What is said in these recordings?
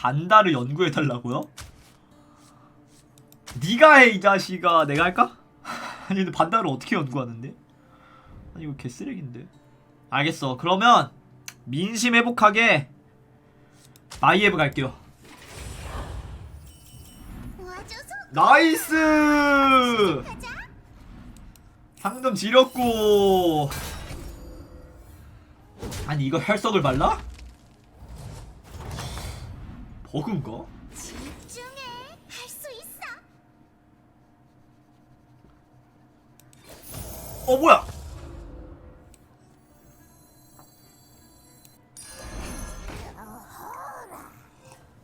반다를 연구해달라고요? 네가 해 이 자식아 내가 할까? 아니 근데 반다를 어떻게 연구하는데? 아니 이거 개쓰레기인데 알겠어 그러면 민심 회복하게 마이에브 갈게요 나이스. 상점 지렸고 아니 이거 혈석을 발라? 버그인가? 집중해. 할 수 있어. 어 뭐야?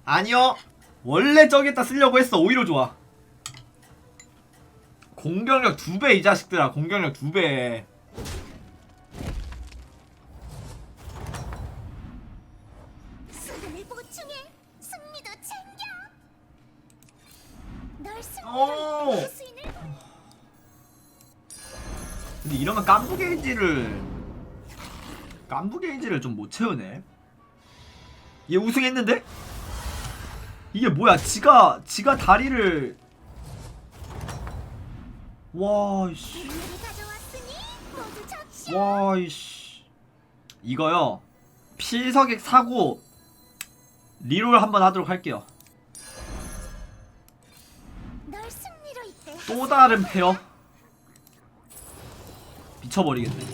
아니요. 원래 저기다 쓰려고 했어. 오히려 좋아. 공격력 두 배 이 자식들아. 공격력 두 배. 보충해. 오. 수인을 근데 이러면 깐부 게이지를 깐부 게이지를 좀 못 채우네. 얘 우승했는데? 이게 뭐야? 지가 지가 다리를 와 씨. 와 이씨. 이거요. 필석액 사고 리롤 한번 하도록 할게요. 또 다른 페어. 미쳐버리겠네.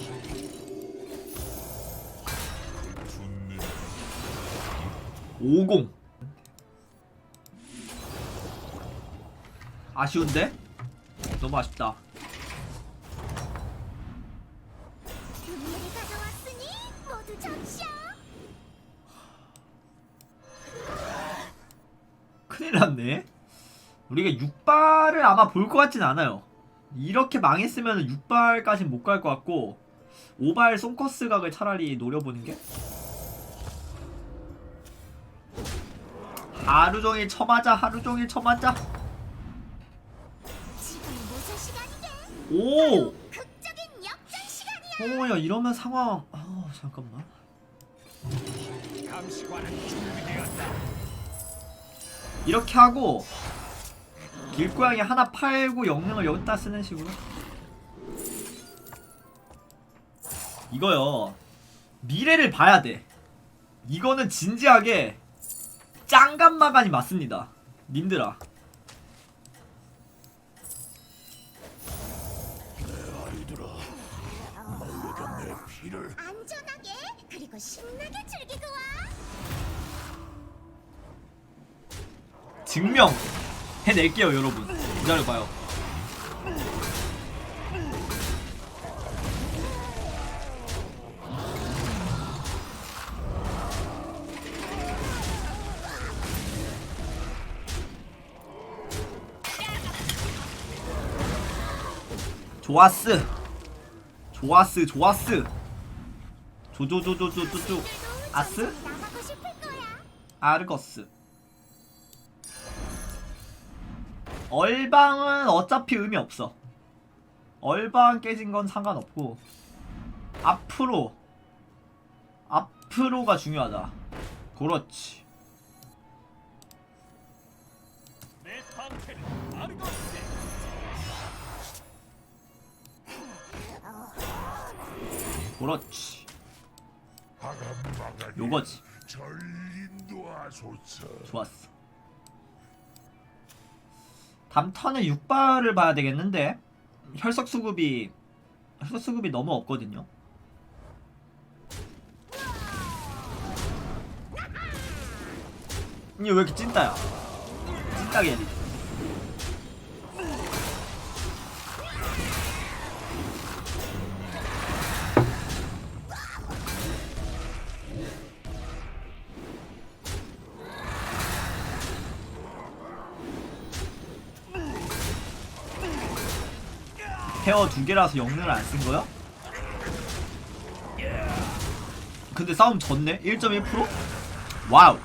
오공. 아쉬운데? 너무 아쉽다. 큰일 났네. 우리가 6발을 아마 볼 것 같진 않아요. 이렇게 망했으면 6발까진 못 갈 것 같고 5발 송커스 각을 차라리 노려보는 게 하루 종일 쳐맞아 하루 종일 쳐맞아? 오! 어야 이러면 상황 아 잠깐만. 이렇게 하고 길고양이 하나 팔고 영능을 여기다 쓰는 식으로? 이거요. 미래를 봐야 돼. 이거는 진지하게 짱간마간이 맞습니다. 님들아. 안전하게 그리고 신나게 즐기고 와. 증명 해낼게요 여러분. 기다려봐요. 좋았스. 좋았스 좋았스. 조조조조조조조. 아스. 아르거스 얼방은 어차피 의미 없어. 얼방 깨진 건 상관없고 앞으로 앞으로가 중요하다. 그렇지. 그렇지. 요거지. 좋았어 다음 턴은 6발을 봐야 되겠는데 혈석 수급이 혈석 수급이 너무 없거든요. 이게 왜 이렇게 찐따야? 찐따게 페어 두 개라서 영능을 안 쓴 거야? 근데 싸움 졌네? 1.1%? 와우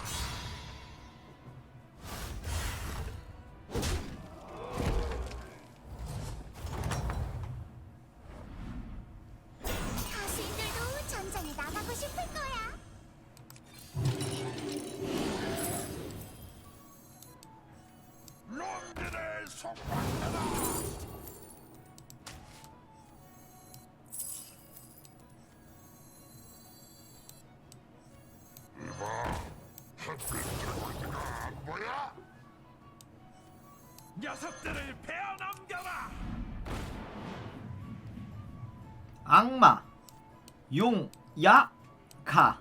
악마 용 야가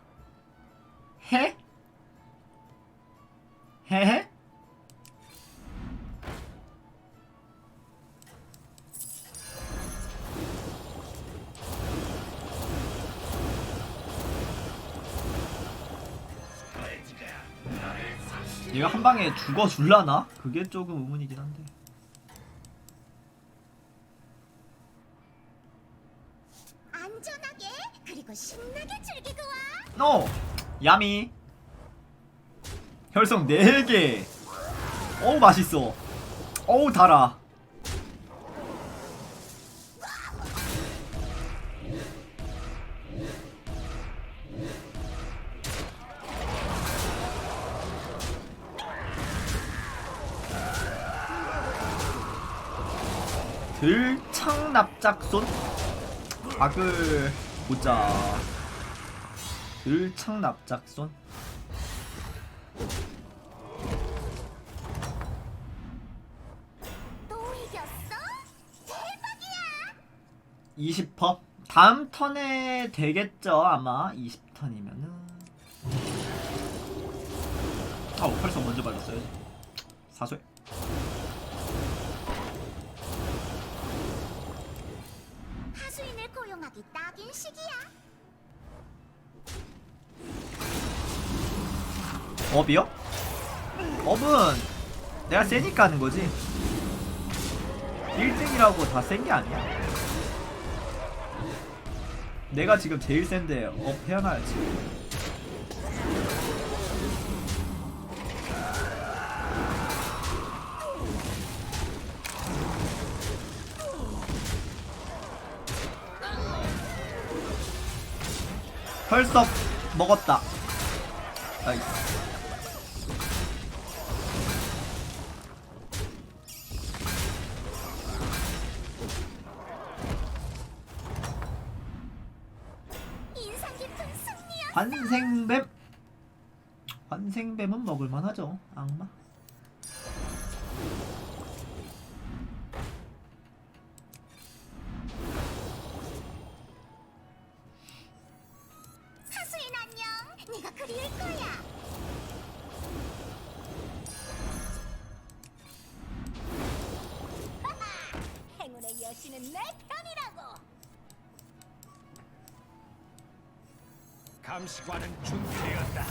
해? 해해? 얘가 한 방에 죽어 줄라나? 그게 조금 의문이긴 한데. 안전하게 그리고 신나게 즐기고 와. 노! 야미 혈성 4개 어우 맛있어 어우 달아 들창 납작손 악을 보자. 들창 납작손? 또 이겼어? 대박이야. 20퍼 다음 턴에 되겠죠 아마. 20턴이면은. 아 벌써 먼저 발랐어요. 사소해 고용하기 딱인 시기야. 업이요? 업은 내가 세니까 하는 거지 1등이라고 다 센 게 아니야 내가 지금 제일 센데 업 해야나야지 혈석 먹었다. 승리야. 환생뱀? 환생뱀은 먹을만하죠 악마 감시관은 준비되었다.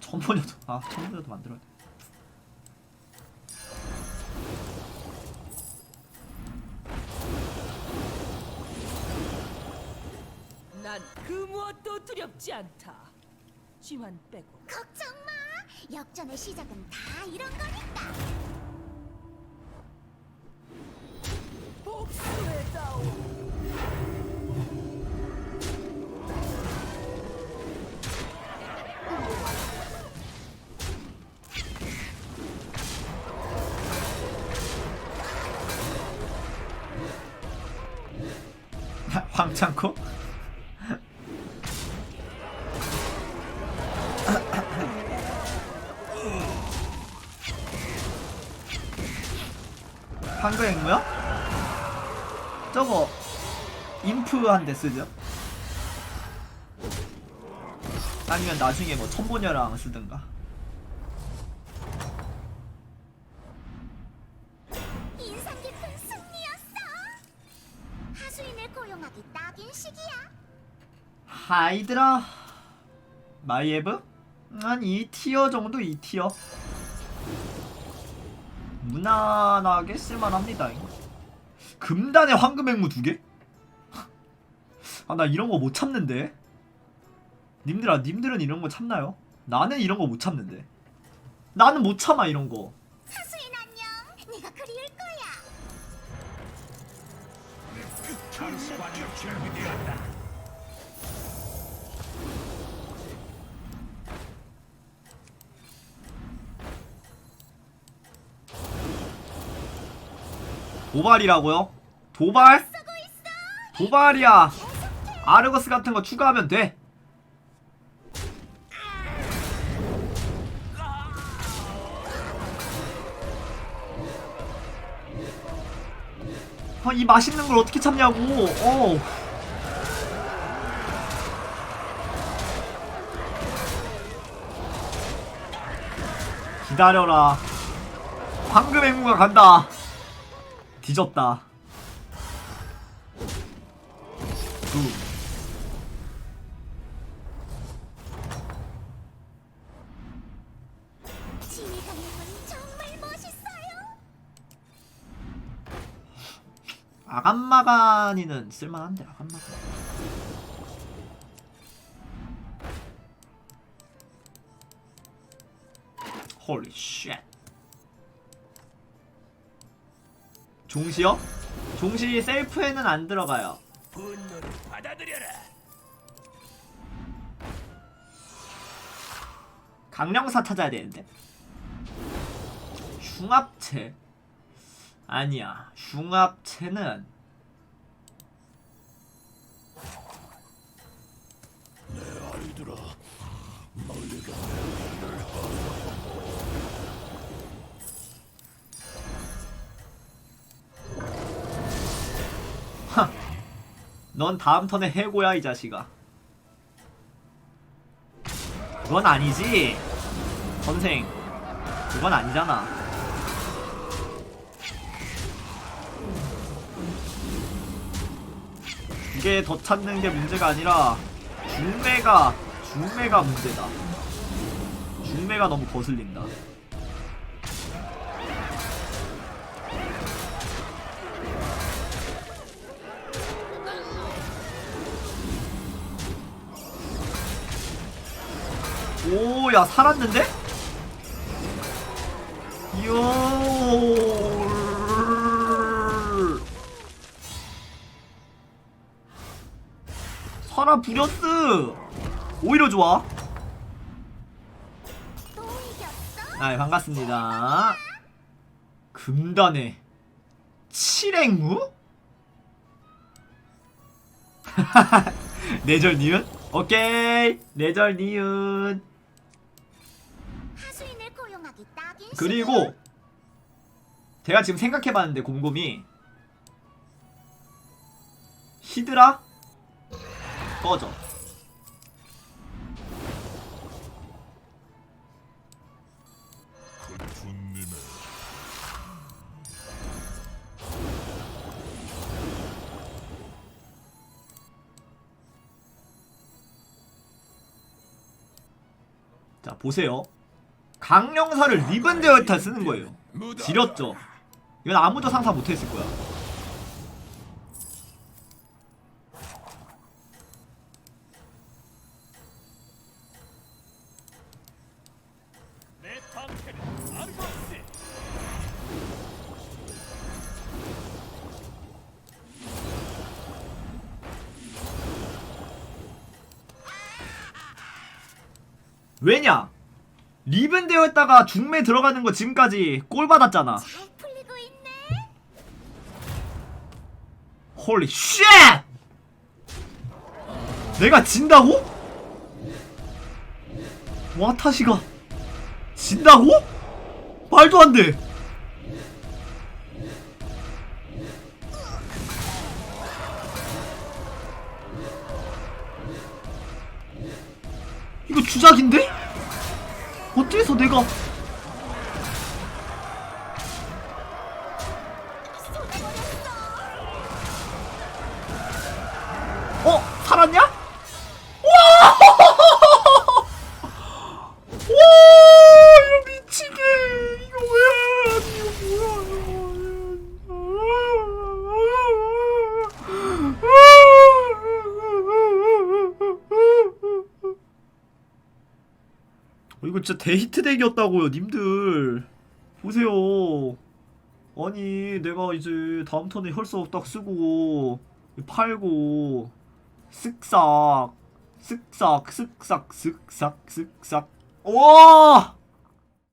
천번여도 아 천번여도 만들어야 돼 난 그 무엇도 두렵지 않다. 지만 빼고 걱정 마. 역전의 시작은 다 이런 거니까. 황창코 황금 앵무야? 저거 인프 한대 쓰죠? 아니면 나중에 뭐 천보녀랑 쓰든가 인상 깊은 승리였어. 하수인을 고용하기 딱인 시기야. 하이드라 마이에브? 한 2티어 정도 2티어 무난하게 쓸만합니다 이거. 금단의 황금행무 두 개? 아 나 이런 거 못 참는데 님들아 님들은 이런 거 참나요? 나는 이런 거 못 참는데 나는 못 참아 이런 거 하수인 안녕. 네가 그리울 거야. 도발이라고요? 도발? 도발이야 아르거스 같은 거 추가하면 돼 아, 이 맛있는 걸 어떻게 참냐고 어. 기다려라 황금 행무가 간다 뒤졌다. 두. 아간마간이는 쓸만한데 아간마간. 홀리 쉣. 종시요? 종시 셀프에는 안 들어가요. 강령사 찾아야 되는데. 흉합체. 아니야. 흉합체는 아이들아 너희가 넌 다음 턴에 해고야 이 자식아. 그건 아니지. 선생. 그건 아니잖아. 이게 더 찾는 게 문제가 아니라 중매가 중매가 문제다. 중매가 너무 거슬린다. 오, 야, 살았는데? 요. 살아 부렸스. 오히려 좋아. 아, 반갑습니다. 금단의 칠행무? 내절 니은? 오케이. 내절 니은. 그리고 제가 지금 생각해봤는데 곰곰이 히드라 꺼져 자 보세요 강령사를 리븐 데어타 쓰는 거예요. 지렸죠. 이건 아무도 상상 못했을 거야. 왜냐 리븐 데어였다가 중매 들어가는 거 지금까지 꼴 받았잖아 잘 풀리고 있네. 홀리 쉣! 내가 진다고? 와타시가 진다고? 말도 안 돼. 이거 주작인데? 어째서 내가 이거 진짜 데이트 덱이었다고요, 님들. 보세요. 아니, 내가 이제 다음 턴에 혈석 딱 쓰고 팔고 쓱싹 쓱싹 쓱싹 쓱싹 쓱싹 와